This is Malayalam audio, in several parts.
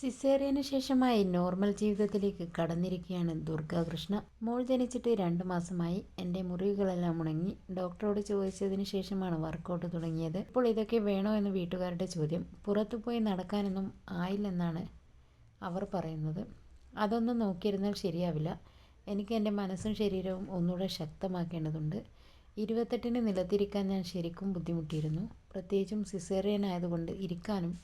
സിസേറിയന് ശേഷമായി നോർമൽ ജീവിതത്തിലേക്ക് കടന്നിരിക്കുകയാണ് ദുർഗാകൃഷ്ണ മോൾ ജനിച്ചിട്ട് രണ്ട് മാസമായി. എന്റെ മുറിവുകളെല്ലാം ഉണങ്ങി. ഡോക്ടറോട് ചോദിച്ചതിന് ശേഷമാണ് വർക്കൗട്ട് തുടങ്ങിയത്. ഇപ്പോൾ ഇതൊക്കെ വേണോ എന്ന് വീട്ടുകാരുടെ ചോദ്യം. പുറത്തു പോയി നടക്കാനൊന്നും ആയില്ലെന്നാണ് അവർ പറയുന്നത്. അതൊന്നും നോക്കിയിരുന്നാൽ ശരിയാവില്ല. എനിക്ക് എന്റെ മനസ്സും ശരീരവും ഒന്നുകൂടെ ശക്തമാക്കേണ്ടതുണ്ട്. ഇരുപത്തെട്ടിന് നിലത്തിരിക്കാൻ ഞാൻ ശരിക്കും ബുദ്ധിമുട്ടിയിരുന്നു. പ്രത്യേകിച്ചും സിസേറിയൻ ആയതുകൊണ്ട് ഇരിക്കാനും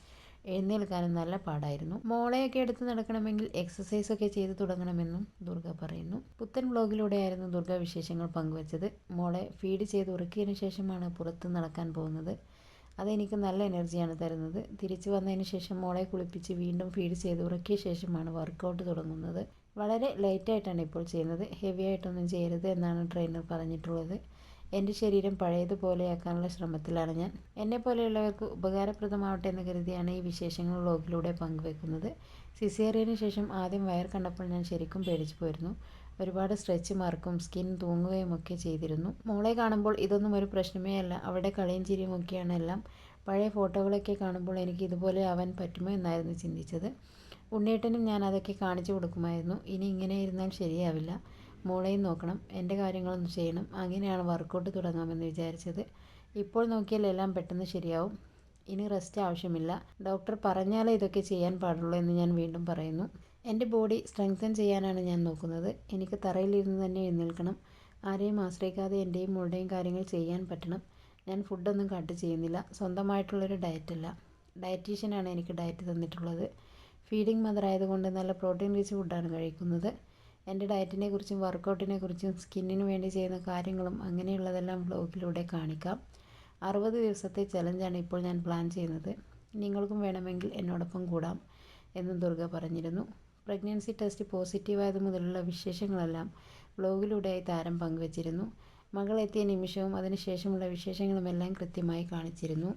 എഴുന്നേൽക്കാനും നല്ല പാടായിരുന്നു. മോളെയൊക്കെ എടുത്ത് നടക്കണമെങ്കിൽ എക്സസൈസ് ഒക്കെ ചെയ്ത് തുടങ്ങണമെന്നും ദുർഗ പറയുന്നു. പുത്തൻ വ്ലോഗിലൂടെയായിരുന്നു ദുർഗ വിശേഷങ്ങൾ പങ്കുവച്ചത്. മോളെ ഫീഡ് ചെയ്ത് ഉറക്കിയതിന് ശേഷമാണ് പുറത്ത് നടക്കാൻ പോകുന്നത്. അതെനിക്ക് നല്ല എനർജിയാണ് തരുന്നത്. തിരിച്ചു വന്നതിന് ശേഷം മോളെ കുളിപ്പിച്ച് വീണ്ടും ഫീഡ് ചെയ്ത് ഉറക്കിയ ശേഷമാണ് വർക്കൗട്ട് തുടങ്ങുന്നത്. വളരെ ലൈറ്റായിട്ടാണ് ഇപ്പോൾ ചെയ്യുന്നത്. ഹെവി ആയിട്ടൊന്നും ചെയ്യരുത് എന്നാണ് ട്രെയിനർ പറഞ്ഞിട്ടുള്ളത്. എന്റെ ശരീരം പഴയതുപോലെയാക്കാനുള്ള ശ്രമത്തിലാണ് ഞാൻ. എന്നെ പോലെയുള്ളവർക്ക് ഉപകാരപ്രദമാവട്ടെ എന്ന് കരുതിയാണ് ഈ വിശേഷങ്ങൾ വ്ലോഗിലൂടെ പങ്കുവെക്കുന്നത്. സിസേറിയന് ശേഷം ആദ്യം വയർ കണ്ടപ്പോൾ ഞാൻ ശരിക്കും പേടിച്ചു പോയിരുന്നു. ഒരുപാട് സ്ട്രെച്ച് മാർക്കും സ്കിൻ തൂങ്ങുകയും ഒക്കെ ചെയ്തിരുന്നു. മോളെ കാണുമ്പോൾ ഇതൊന്നും ഒരു പ്രശ്നമേ അല്ല. അവിടെ കളിയും ചിരിയും ഒക്കെയാണ് എല്ലാം. പഴയ ഫോട്ടോകളൊക്കെ കാണുമ്പോൾ എനിക്ക് ഇതുപോലെ ആവാൻ പറ്റുമോ എന്നായിരുന്നു ചിന്തിച്ചത്. ഉണ്ണേട്ടനും ഞാൻ അതൊക്കെ കാണിച്ചു കൊടുക്കുമായിരുന്നു. ഇനി ഇങ്ങനെ ഇരുന്നാൽ ശരിയാവില്ല. മോളെയും നോക്കണം എന്റെ കാര്യങ്ങളൊന്നും ചെയ്യണം. അങ്ങനെയാണ് വർക്കൗട്ട് തുടങ്ങാമെന്ന് വിചാരിച്ചത്. ഇപ്പോൾ നോക്കിയാൽ എല്ലാം പെട്ടെന്ന് ശരിയാവും. ഇനി റെസ്റ്റ് ആവശ്യമില്ല. ഡോക്ടർ പറഞ്ഞാലേ ഇതൊക്കെ ചെയ്യാൻ പാടുള്ളൂ എന്ന് ഞാൻ വീണ്ടും പറയുന്നു. എന്റെ ബോഡി സ്ട്രെങ്തൻ ചെയ്യാനാണ് ഞാൻ നോക്കുന്നത്. എനിക്ക് തറയിലിരുന്ന് തന്നെ എഴുന്നേൽക്കണം. ആരെയും ആശ്രയിക്കാതെ എന്റെയും മോളുടെയും കാര്യങ്ങൾ ചെയ്യാൻ പറ്റണം. ഞാൻ ഫുഡൊന്നും കട്ട് ചെയ്യുന്നില്ല. സ്വന്തമായിട്ടുള്ളൊരു ഡയറ്റല്ല. ഡയറ്റീഷ്യനാണ് എനിക്ക് ഡയറ്റ് തന്നിട്ടുള്ളത്. ഫീഡിങ് മദർ ആയതുകൊണ്ട് നല്ല പ്രോട്ടീൻ റിച്ച് ഫുഡാണ് കഴിക്കുന്നത്. എന്റെ ഡയറ്റിനെ കുറിച്ചും വർക്കൗട്ടിനെ കുറിച്ചും സ്കിന്നിന് വേണ്ടി ചെയ്യുന്ന കാര്യങ്ങളും അങ്ങനെയുള്ളതെല്ലാം ബ്ലോഗിലൂടെ കാണിക്കാം. അറുപത് ദിവസത്തെ ചലഞ്ചാണ് ഇപ്പോൾ ഞാൻ പ്ലാൻ ചെയ്യുന്നത്. നിങ്ങൾക്കും വേണമെങ്കിൽ എന്നോടൊപ്പം കൂടാം എന്നും ദുർഗ പറഞ്ഞിരുന്നു. പ്രഗ്നൻസി ടെസ്റ്റ് പോസിറ്റീവായത് മുതലുള്ള വിശേഷങ്ങളെല്ലാം ബ്ലോഗിലൂടെയായി താരം പങ്കുവച്ചിരുന്നു. മകളെത്തിയ നിമിഷവും അതിനുശേഷമുള്ള വിശേഷങ്ങളുമെല്ലാം കൃത്യമായി കാണിച്ചിരുന്നു.